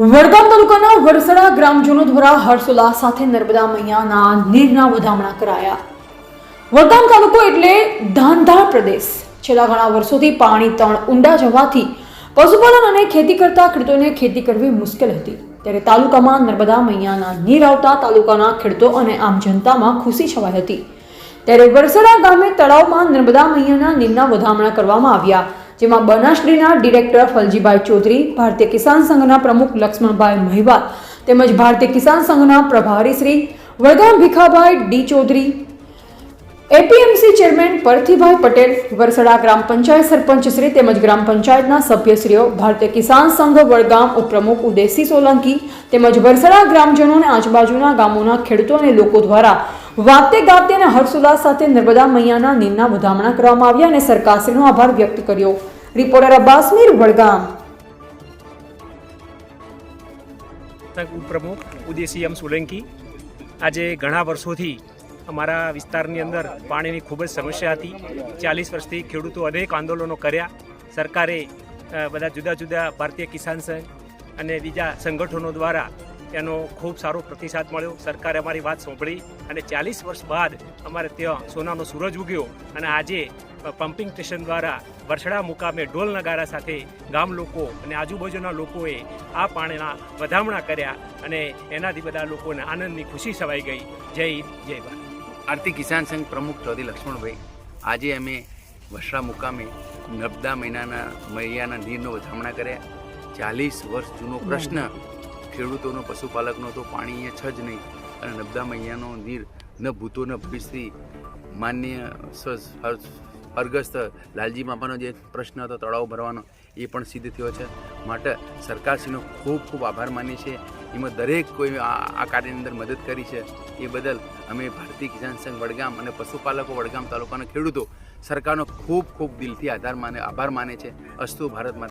વડગામ તાલુકાના વડસડા ગ્રામજનો દ્વારા હર્ષોલ્લાસ સાથે નર્મદા મૈયાના નીરના વધામણા કરાયા. વડગામ તાલુકો એટલે ધાંધાર પ્રદેશ. છેલ્લા ઘણા વર્ષોથી પાણી તણ ઊંડા જવાથી પશુપાલન અને ખેતી કરતા ખેડૂતોને ખેતી કરવી મુશ્કેલ હતી. ત્યારે તાલુકામાં નર્મદા મૈયાના નીર આવતા તાલુકાના ખેડૂતો અને આમ જનતામાં ખુશી છવાઈ હતી. ત્યારે વરસડા ગામે તળાવમાં નર્મદા મૈયાના નીરના વધામણા કરવામાં આવ્યા. જેમાં બનાસડીના ડિરેક્ટર ફલજીભાઈ ચૌધરી, ભારતીય કિસાન સંઘના પ્રમુખ લક્ષ્મણભાઈ મહિવાલ તેમજ ભારતીય કિસાન સંઘના પ્રભારી Shri Vadgam Bhikhabhai D Chaudhary, APMC chairman Parthibhai Patel, Varsada gram panchayat sarpanch Shri તેમજ ગ્રામ પંચાયતના સભ્યશ્રીઓ, ભારતીય કિસાન સંઘ વડગામ ઉપપ્રમુખ ઉદયસિંહ સોલંકી તેમજ વરસડા ગ્રામજનો અને આજુબાજુના ગામોના ખેડૂતો અને લોકો દ્વારા વાતે ગાતે અને હર્ષોલ્લાસ સાથે નર્મદા મૈયાના નીરના વધામણા કરવામાં આવ્યા અને સરકારશ્રીનો આભાર વ્યક્ત કર્યો. રિપોર્ટર અબ્બાસ મીર વડગામ ઉપપ્રમુખ ઉદેશી એમ સોલંકી આજે ઘણા વર્ષોથી અમારા વિસ્તારની અંદર પાણીની ખૂબ જ સમસ્યા હતી. ચાલીસ વર્ષથી ખેડૂતો અનેક આંદોલનો કર્યા. સરકારે બધા જુદા જુદા ભારતીય કિસાન સંઘ અને બીજા સંગઠનો દ્વારા એનો ખૂબ સારો પ્રતિસાદ મળ્યો. સરકારે અમારી વાત સાંભળી અને ચાલીસ વર્ષ બાદ અમારે ત્યાં સોનાનો સૂરજ ઉગ્યો અને આજે પમ્પિંગ સ્ટેશન દ્વારા વરસડા મુકામે ઢોલ નગારા સાથે ગામ લોકો અને આજુબાજુના લોકોએ આ પાણીના વધામણા કર્યા અને એનાથી બધા લોકોને આનંદની ખુશી સવાઈ ગઈ. જય જય ભારત. આરતી કિસાન સંઘ પ્રમુખ ચૌધરી લક્ષ્મણભાઈ, આજે અમે વસરા મુકામે નર્મદા મહિનાના, મૈયાના નીરનો વધામણા કર્યા. ચાલીસ વર્ષ જૂનો પ્રશ્ન ખેડૂતોનો, પશુપાલકનો તો પાણી અહીંયા છ જ નહીં. અને નબદા મૈયાનો નીર ન ભૂતો ન ભવિષ્ય માન્ય અર્ગસ્ત લાલજી બાપાનો જે પ્રશ્ન હતો, તળાવ ભરવાનો, એ પણ સિદ્ધ થયો છે. માટે સરકારશ્રીનો ખૂબ ખૂબ આભાર માનીએ છીએ. એમાં દરેક કોઈ આ કાર્યની અંદર મદદ કરી છે. એ બદલ અમે ભારતીય કિસાન સંઘ વડગામ અને પશુપાલકો વડગામ તાલુકાના ખેડૂતો સરકારનો ખૂબ ખૂબ દિલથી આધાર માને, આભાર માને છે અસ્તુ ભારત માતા